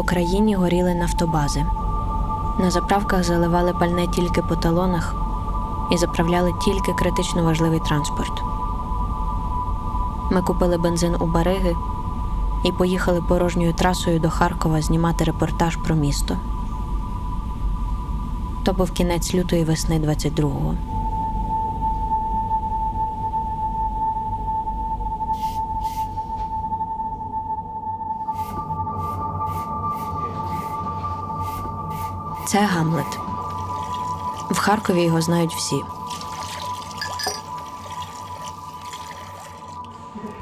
По країні горіли нафтобази. На заправках заливали пальне тільки по талонах і заправляли тільки критично важливий транспорт. Ми купили бензин у Бариги і поїхали порожньою трасою до Харкова знімати репортаж про місто. То був кінець лютої весни 22-го. Це Гамлет. В Харкові його знають всі.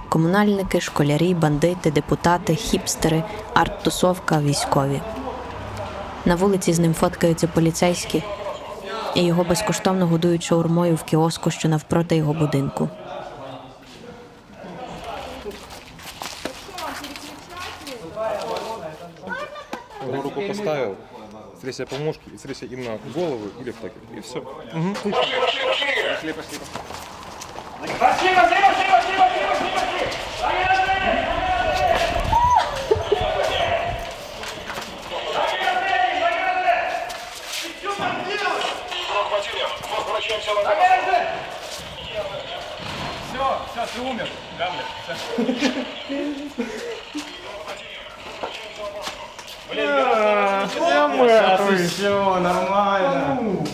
Комунальники, школярі, бандити, депутати, хіпстери, арт-тусовка, військові. На вулиці з ним фоткаються поліцейські, і його безкоштовно годують шаурмою в кіоску, що навпроти його будинку. Руку поставил, стрейся по мушке и стрейся именно в голову или в таки. И все. Пошли, пошли. Возвращаемся на Все, все, ты умер, Гамлет. Всё. Все, нормально.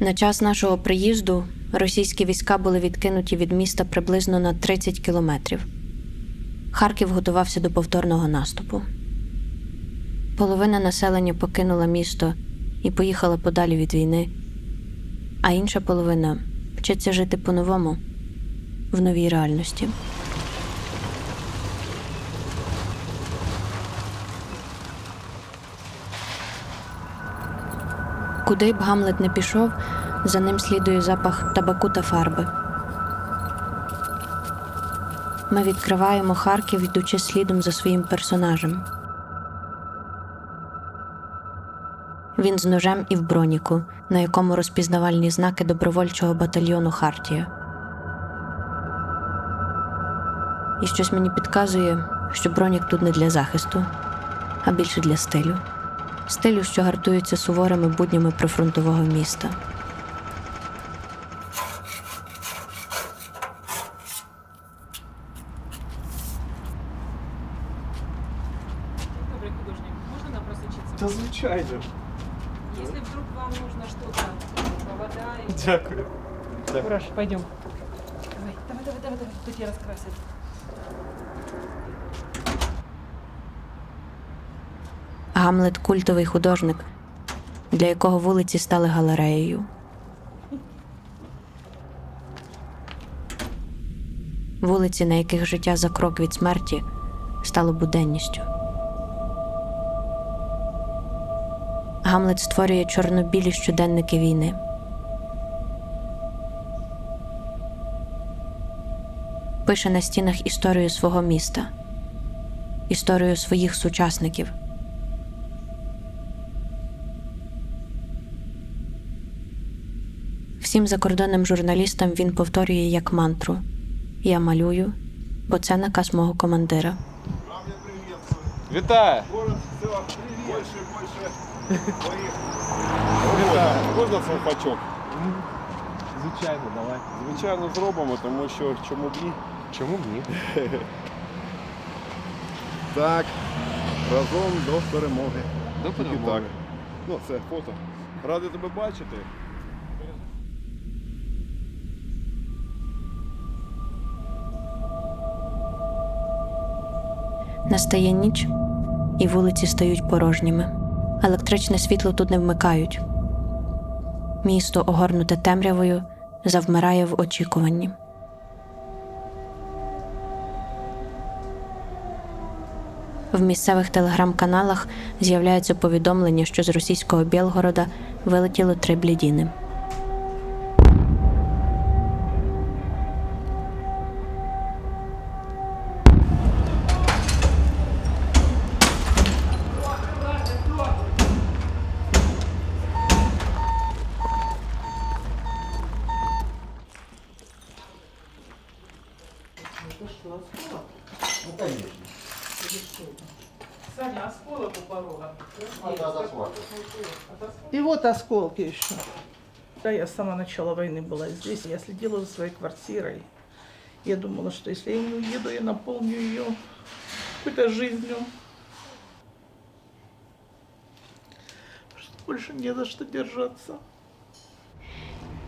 На час нашого приїзду російські війська були відкинуті від міста приблизно на 30 кілометрів. Харків готувався до повторного наступу. Половина населення покинула місто і поїхала подалі від війни, а інша половина вчиться жити по-новому в новій реальності. Куди б Гамлет не пішов, за ним слідує запах табаку та фарби. Ми відкриваємо Харків, йдучи слідом за своїм персонажем. Він з ножем і в броніку, на якому розпізнавальні знаки добровольчого батальйону Хартія. І щось мені підказує, що бронік тут не для захисту, а більше для стилю. Стилю, що гартується суворими буднями прифронтового міста. Просочиться? Звичайно. Если вдруг вам нужно что-то, провода и... Дякую. Хорошо, пойдем. Давай, давай, давай, давай, давай, тут я раскрасить. Гамлет культовий художник, для якого вулиці стали галереєю. Вулиці, на яких життя за крок від смерті стало буденністю. Гамлет створює чорно-білі щоденники війни. Пише на стінах історію свого міста, історію своїх сучасників. Всім закордонним журналістам він повторює як мантру: Я малюю, бо це наказ мого командира. Вітаю. Можна, можна фарфачок? Звичайно, давай. Звичайно, зробимо, тому що чому б ні? Чому б ні? Так, разом до перемоги. До перемоги. так. Ну, це фото. Радий тебе бачити. Настає ніч, і вулиці стають порожніми. Електричне світло тут не вмикають. Місто, огорнуте темрявою, завмирає в очікуванні. В місцевих телеграм-каналах з'являються повідомлення, що з російського Білгорода вилетіло три блідіни. Порога. И вот осколки еще. Да, я с самого начала войны была здесь. Я следила за своей квартирой. Я думала, что если я не уеду, я наполню ее какой-то жизнью. Больше не за что держаться.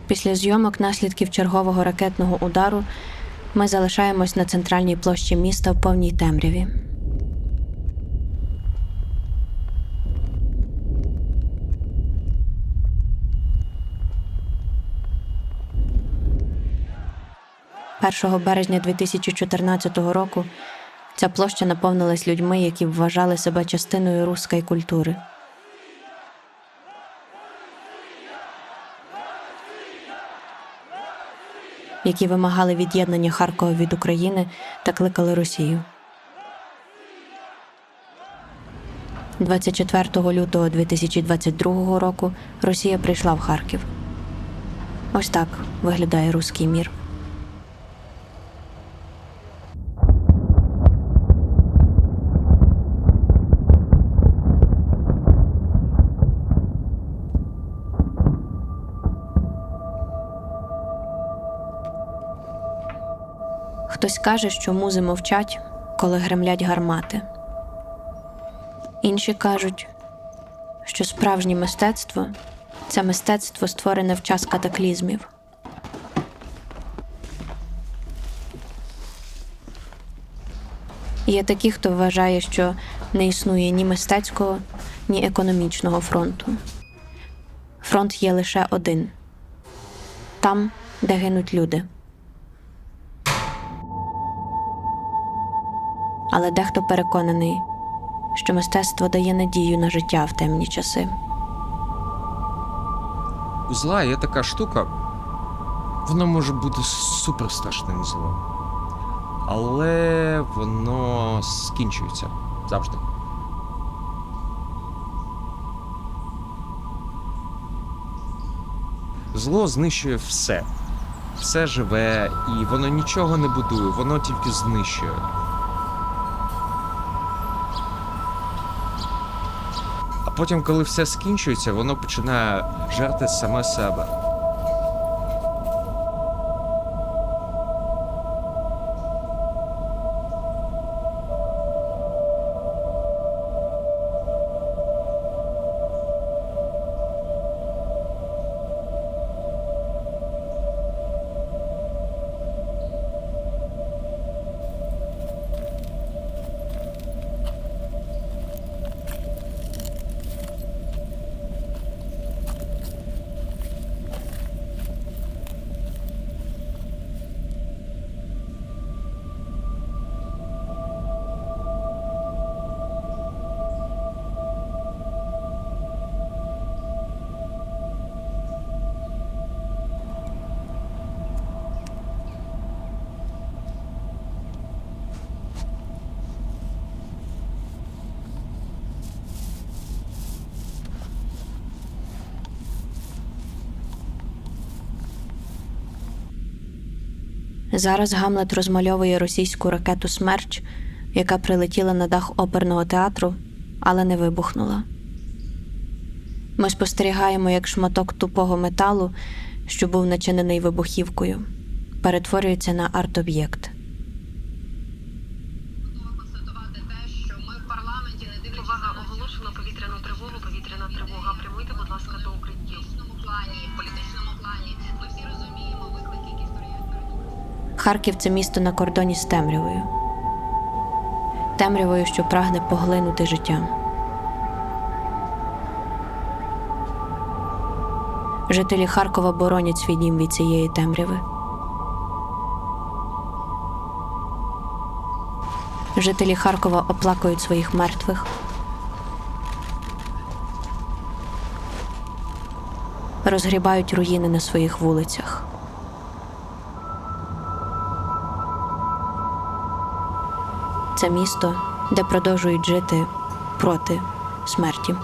Після зйомок наслідків чергового ракетного удару ми залишаємось на центральній площі міста в повній темряві. Першого березня 2014 року ця площа наповнилась людьми, які вважали себе частиною руської культури. які вимагали від'єднання Харкова від України та кликали Росію. 24 лютого 2022 року Росія прийшла в Харків. Ось так виглядає руський мір. Хтось каже, що музи мовчать, коли гремлять гармати. Інші кажуть, що справжнє мистецтво це мистецтво, створене в час катаклізмів. Є такі, хто вважає, що не існує ні мистецького, ні економічного фронту. Фронт є лише один там, де гинуть люди. Але дехто переконаний, що мистецтво дає надію на життя в темні часи. Зла є така штука, воно може бути супер страшним злом. Але воно скінчується завжди. Зло знищує все. Все живе, і воно нічого не будує, воно тільки знищує. Потім, коли все скінчується, воно починає жерти саме себе. Зараз Гамлет розмальовує російську ракету Смерч, яка прилетіла на дах оперного театру, але не вибухнула. Ми спостерігаємо, як шматок тупого металу, що був начинений вибухівкою, перетворюється на арт-об'єкт. Харків це місто на кордоні з темрявою. Темрявою, що прагне поглинути життя. Жителі Харкова боронять свій дім від цієї темряви. Жителі Харкова оплакують своїх мертвих. Розгрібають руїни на своїх вулицях. це місто, де продовжують жити проти смерті.